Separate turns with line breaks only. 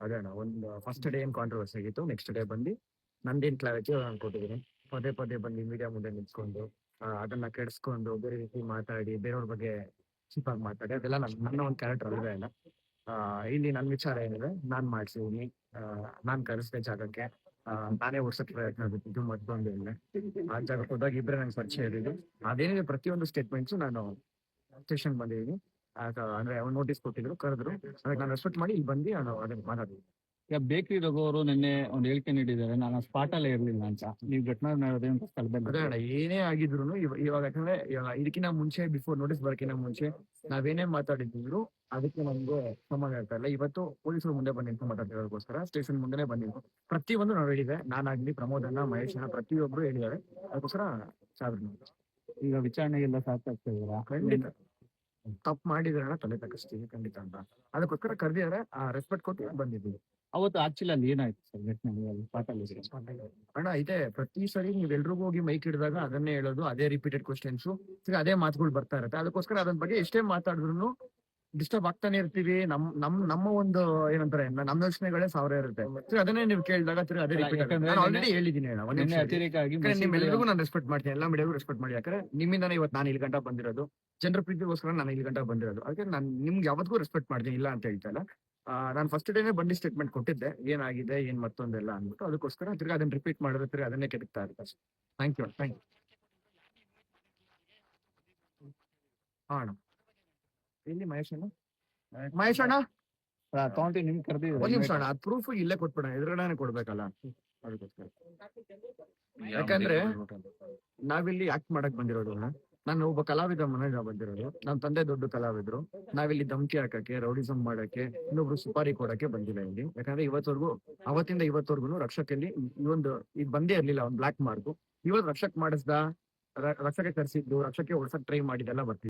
ಅದೇ ಅಣ್ಣ, ಒಂದು ಫಸ್ಟ್ ಡೇ ಏನ್ ಕಾಂಟ್ರವರ್ಸಿ ಆಗಿತ್ತು ನೆಕ್ಸ್ಟ್ ಡೇ ಬಂದು ನಂದೇನ್ ಕ್ಲಾರಿಟಿ ನಾನು ಕೊಟ್ಟಿದ್ದೀನಿ ಪದೇ ಪದೇ ಬಂದು ಮೀಡಿಯಾ ಮುಂದೆ ನಿಂತ್ಕೊಂಡು ಅದನ್ನ ಕೆಡಿಸ್ಕೊಂಡು ಬೇರೆ ರೀತಿ ಮಾತಾಡಿ, ಬೇರೆಯವ್ರ ಬಗ್ಗೆ ಚೀಪಾಗಿ ಮಾತಾಡಿ, ಅದೆಲ್ಲ ನನ್ನ ಒಂದು ಕ್ಯಾರೆಕ್ಟರ್ ಅಲ್ವೇ ಅಲ್ಲ ಇಲ್ಲಿ ನನ್ನ ವಿಚಾರ ಏನಿದೆ, ನಾನ್ ಮಾಡ್ಸಿದೀನಿ ನಾನ್ ಕರೆಸಿದೆ ಜಾಗಕ್ಕೆ. ನಾನೇ ಓಡ್ಸಕ್ ಪ್ರಯತ್ನ ಬಿಟ್ಟಿದ್ದು ಮತ್ತೊಂದು ಇಲ್ಲ ಆ ಜಾಗಕ್ಕೆ ಹೋದಾಗ ಇಬ್ಬರೇ ನಂಗೆ ಪರಿಚಯ ಇರಲಿಲ್ಲ ಅದೇನಿದೆ, ಪ್ರತಿಯೊಂದು ಸ್ಟೇಟ್ಮೆಂಟ್ಸು ನಾನು ಸ್ಟೇಷನ್ ಬಂದಿದ್ದೀನಿ. ಅಂದ್ರೆ ಅವ್ರು ನೋಟಿಸ್ ಕೊಟ್ಟಿದ್ರು ಕರೆದ್ರು. ಅದಕ್ಕೆ ನಾನು ರೆಸ್ಪೆಕ್ಟ್ ಮಾಡಿ ಇಲ್ಲಿ ಬಂದು ನಾನು ಅದನ್ನ ಮಾತಾಡಿದ್ವಿ
ಈಗ ಬೇಕರಿ ರಘು ಅವರು ನಿನ್ನೆ ಒಂದು ಹೇಳಿಕೆ ನೀಡಿದ್ದಾರೆ. ನಾನು ಸ್ಪಾಟ್ ಅಲ್ಲೇ ಇರ್ಲಿಲ್ಲ ಅಂತ. ನೀವು ಘಟನಾ ಮಾಡೋದೇ
ಅದೇ
ಸ್ಥಳದಲ್ಲಿ
ಅಣ್ಣ ಏನೇ ಆಗಿದ್ರು ಇವಾಗ ಯಾಕಂದ್ರೆ ಇವಾಗ ಇದಕ್ಕಿಂತ ಮುಂಚೆ ಬಿಫೋರ್ ನೋಟಿಸ್ ಬರಕಿನ ಮುಂಚೆ ನಾವೇನೇ ಮಾತಾಡಿದ್ರು ಅದಕ್ಕೆ ನಮ್ಗೆ ಸಂಬಂಧ ಆಗ್ತಾ ಇಲ್ಲ. ಇವತ್ತು ಪೊಲೀಸರು ಮುಂದೆ ಬಂದು ನಿಂತು ಮಾತಾಡ್ತಿರೋದಕ್ಕೋಸ್ಕರ ಸ್ಟೇಷನ್ ಮುಂದೆನೆ ಬಂದಿದ್ದು ಪ್ರತಿಯೊಂದು ನಾವು ಹೇಳಿದೆ ನಾನಾಗ್ಲಿ ಪ್ರಮೋದ್ ಅಣ್ಣ ಮಹೇಶ್ ಅಣ್ಣ ಪ್ರತಿಯೊಬ್ರು ಹೇಳಿದ್ದಾರೆ. ಅದಕ್ಕೋಸ್ಕರ ಸಾವಿರ
ಈಗ ವಿಚಾರಣೆಗೆಲ್ಲ ಸಾಕಾಗ್ತಾ ಇದ್ದೀರಾ
ಖಂಡಿತ. ತಪ್ಪು ಮಾಡಿದ್ರೆ ತಲೆ ತಗ್ಗಿಸ್ತೀವಿ ಖಂಡಿತ ಅಂತ. ಅದಕ್ಕೋಸ್ಕರ ಕರೆದಿದ್ರೆ ಆ ರೆಸ್ಪೆಕ್ಟ್ ಕೊಟ್ಟು ಬಂದಿದ್ದೀವಿ.
ಅವತ್ತು ಆಕ್ಚುಲಿ ಅಲ್ಲಿ ಏನಾಯ್ತು ಸರ್ ಘಟನೆ?
ಅಣ್ಣ ಇದೆ ಪ್ರತಿ ಸರಿ ನೀವ್ ಎಲ್ರಿಗೂ ಹೋಗಿ ಮೈಕ್ ಹಿಡಿದಾಗ ಅದನ್ನೇ ಹೇಳೋದು ಅದೇ ರಿಪೀಟೆಡ್ ಕ್ವಶನ್ಸ್ ಅದೇ ಮಾತುಗಳು ಬರ್ತಾ ಇರುತ್ತೆ. ಅದಕ್ಕೋಸ್ಕರ ಅದನ್ ಬಗ್ಗೆ ಎಷ್ಟೇ ಮಾತಾಡಿದ್ರು ಡಿಸ್ಟರ್ಬ್ ಆಗ್ತಾನೆ ಇರ್ತೀವಿ. ನಮ್ ನಮ್ ನಮ್ಮ ಒಂದು ಏನಂತಾರೆ ನಮ್ಮ ಯೋಚನೆಗಳೇ ಸಾವಿರ ಇರುತ್ತೆ. ತಿರ್ಗಿ ಅದನ್ನೇ ನೀವು ಕೇಳಿದಾಗ ತಿರ್ಗಿ ಅದೇ ರಿಪೀಟ್ ನಾನು ಆಲ್ರೆಡಿ ಹೇಳಿದ್ದೀನಿ ಅಣ್ಣ ಒಂದ್
ನಿನ್ನೆ
ನಿಮಿಷ
ಅತಿರೇಕ ಆಗಿ
ಯಾಕಂದ್ರೆ ನಿಮ್ಮೆಲ್ಲರಿಗೂ ನಾನು ರೆಸ್ಪೆಕ್ಟ್ ಮಾಡ್ತೀನಿ ಎಲ್ಲ ಮೀಡಿಯಾಗೂ ರೆಸ್ಪೆಕ್ಟ್ ಮಾಡಿ. ಯಾಕಂದ್ರೆ ನಿಮ್ಮಿಂದಾನೇ ಇವತ್ತು ನಾನು ಇಲ್ಲಿ ಗಂಟ ಬಂದಿರೋದು. ಜನರ ಪ್ರೀತಿಗೋಸ್ಕರ ನಾನು ಇಲ್ಲಿ ಗಂಟ ಬಂದಿರೋದು. ಅದಕ್ಕೆ ನಾನು ನಿಮ್ಗೆ ಯಾವತ್ತಿಗೂ ರೆಸ್ಪೆಕ್ಟ್ ಮಾಡ್ತೀನಿ ಇಲ್ಲ ಅಂತ ಹೇಳ್ತಾ ಇಲ್ಲ. ನಾನು ಫಸ್ಟ್ ಡೇನೆ ಬಂದು ಸ್ಟೇಟ್ಮೆಂಟ್ ಕೊಟ್ಟಿದ್ದೆ. ಏನಾಗಿದೆ ಏನ್ ಮತ್ತೊಂದೆಲ್ಲ ಅಂದ್ಬಿಟ್ಟು ಅದಕ್ಕೋಸ್ಕರ ತಿರ್ಗಿ ಅದನ್ನ ರಿಪೀಟ್ ಮಾಡಿದ್ರೆ ತಿರ್ಗಿ ಅದನ್ನೇ ಕೆದಕ್ತಾ ಇರುತ್ತೆ ಥ್ಯಾಂಕ್ ಯು ಥ್ಯಾಂಕ್ ಯು ಹಾ ಅಣ್ಣ. ಎಲ್ಲಿ ಮಹೇಶ್ ಅಣ್ಣ ಮಹೇಶ್ ಅಣ್ಣ
ತಗೊಂಡು ನಿಮ್
ಒಂದ್ ನಿಮಿಷ ಅಣ್ಣ ಅದ್ ಪ್ರೂಫ್ ಇಲ್ಲೇ ಕೊಟ್ಬಿಡ ಎದುರುಗಡೆನೆ ಕೊಡ್ಬೇಕಲ್ಲ? ಅದಕ್ಕೋಸ್ಕರ. ಯಾಕಂದ್ರೆ ನಾವಿಲ್ಲಿ ಆಕ್ಟ್ ಮಾಡಕ್ ಬಂದಿರೋದು ಅಣ್ಣ. ನಾನು ಒಬ್ಬ ಕಲಾವಿದ ಮನೆಗೆ ಬಂದಿರೋದು ನಮ್ಮ ತಂದೆ ದೊಡ್ಡ ಕಲಾವಿದ್ರು. ನಾವಿಲ್ಲಿ ಧಮಕಿ ಹಾಕಕ್ಕೆ ರೌಡಿಸಮ್ ಮಾಡಕ್ಕೆ ಇನ್ನೊಬ್ರು ಸುಪಾರಿ ಕೊಡಕ್ಕೆ ಬಂದಿಲ್ಲ ಇಲ್ಲಿ. ಯಾಕಂದ್ರೆ ಇವತ್ತವರೆಗೂ ಅವತ್ತಿಂದ ಇವತ್ತವರೆಗೂ ರಕ್ಷಕಲ್ಲಿ ಈ ಒಂದು ಇದು ಬಂದೇ ಇರ್ಲಿಲ್ಲ ಒಂದು ಬ್ಲಾಕ್ ಮಾರ್ಕ್ ಇವತ್ತು ರಕ್ಷಕ್ ಮಾಡಿಸ್ದ ರಕ್ಷಕ ರಕ್ಷಕ್ಕೆ ಕರ್ಸಿದ್ದು ರಕ್ಷಕ್ಕೆ ಓಡ್ಸಕ್ ಟ್ರೈ ಮಾಡಿದೆಲ್ಲ ಬರ್ತಿದ್ವಿ